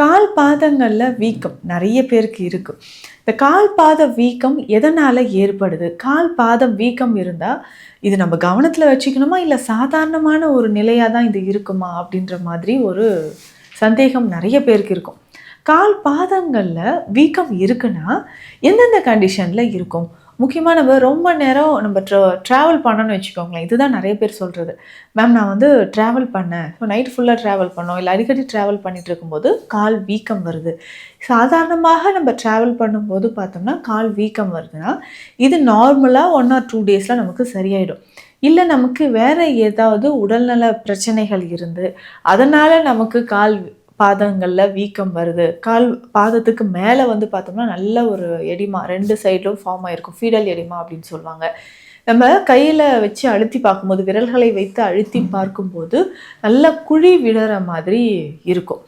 கால் பாதங்களில் வீக்கம் நிறைய பேருக்கு இருக்குது இந்த கால் பாத வீக்கம் எதனால் ஏற்படுது? கால் பாதம் வீக்கம் இருந்தால் இது நம்ம கவனத்தில் வச்சுக்கணுமா? இல்லை சாதாரணமான ஒரு நிலையாக தான் இது இருக்குமா? அப்படின்ற மாதிரி ஒரு சந்தேகம் நிறைய பேருக்கு இருக்கும். கால் பாதங்களில் வீக்கம் இருக்குன்னா எந்தெந்த கண்டிஷனில் இருக்கும்? முக்கியமாக நம்ம ரொம்ப நேரம் நம்ம ட்ரா ட்ராவல் பண்ணணும்னு வச்சுக்கோங்களேன். இதுதான் நிறைய பேர் சொல்கிறது மேம் நான் வந்து ட்ராவல் பண்ணேன். ஸோ நைட் ஃபுல்லாக ட்ராவல் பண்ணோம். இல்லை அடிக்கடி ட்ராவல் பண்ணிட்டு இருக்கும்போது கால் வீக்கம் வருது. சாதாரணமாக நம்ம ட்ராவல் பண்ணும்போது பார்த்தோம்னா கால் வீக்கம் வருதுன்னா இது நார்மலாக ஒன் ஆர் டூ டேஸில் நமக்கு சரியாயிடும். இல்லை நமக்கு வேறு ஏதாவது உடல்நல பிரச்சனைகள் இருந்து அதனால் நமக்கு கால் பாதங்களில் வீக்கம் வருது. கால் பாதத்துக்கு மேலே வந்து பார்த்தோம்னா நல்ல ஒரு எடிமா ரெண்டு சைடும் ஃபார்ம் ஆகிருக்கும் ஃபீடல் எடிமா அப்படின்னு சொல்லுவாங்க. நம்ம கையில் வச்சு அழுத்தி பார்க்கும்போது விரல்களை வைத்து அழுத்தி பார்க்கும்போது நல்ல குழி விடுற மாதிரி இருக்கும்.